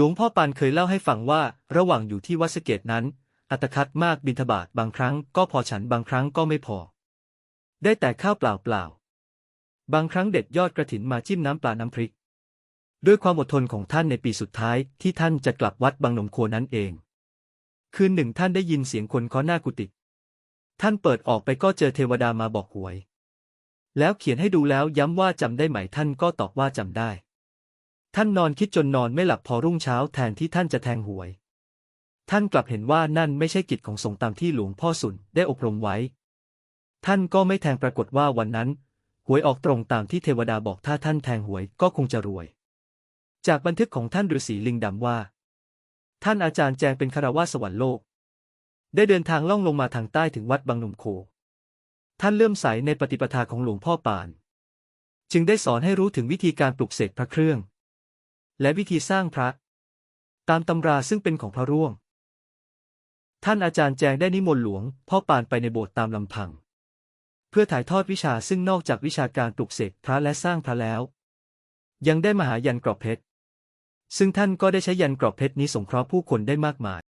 หลวงพ่อปานเคยเล่าให้ฟังว่า ระหว่างอยู่ที่วัดสเกตนั้น อัตคัดมากบิณฑบาตบางครั้งก็พอฉันบางครั้งก็ไม่พอ ได้แต่ข้าวเปล่าเปล่าๆบางครั้งเด็ดยอดกระถินมาจิ้มน้ำปลาน้ำพริก ด้วยความอดทนของท่านในปีสุดท้ายที่ท่านจะกลับวัดบางนมโคนั้นเอง คืนหนึ่งท่านได้ยินเสียงคนเคาะหน้ากุฏิท่านเปิดออกไปก็เจอเทวดามาบอกหวย แล้วเขียนให้ดูแล้วย้ำว่าจำได้ไหมท่านก็ตอบว่าจำได้ ท่านนอนคิดจนนอนไม่หลับพอรุ่งเช้าแทนที่ท่านจะแทงหวย ท่านกลับเห็นว่านั่นไม่ใช่กิจของสงฆ์ตามที่หลวงพ่อสุนได้อบรมไว้ ท่านก็ไม่แทงปรากฏว่าวันนั้น หวยออกตรงตามที่เทวดาบอกถ้าท่านแทงหวยก็คงจะรวย จากบันทึกของท่านฤาษีลิงดำว่า ท่านอาจารย์แจงเป็นคารวาสสวรรค์โลก ได้เดินทางล่องลงมาทางใต้ถึงวัดบางหนุ่มโค ท่านเลื่อมใสในปฏิปทาของหลวงพ่อปาน จึงได้สอนให้รู้ถึงวิธีการปลุกเสกพระเครื่อง และวิธีสร้างพระ ตามตำราซึ่งเป็นของพระร่วง ท่านอาจารย์แจงได้นิมนต์หลวงพ่อปานไปในโบสถ์ตามลำพัง เพื่อถ่ายทอดวิชาซึ่งนอกจากวิชาการปลุกเสกพระและสร้างพระแล้ว ยังได้มหายันกรอบเพชรซึ่งท่านก็ได้ใช้ยันกรอบเพชรนี้สงเคราะห์ผู้คนได้มากมาย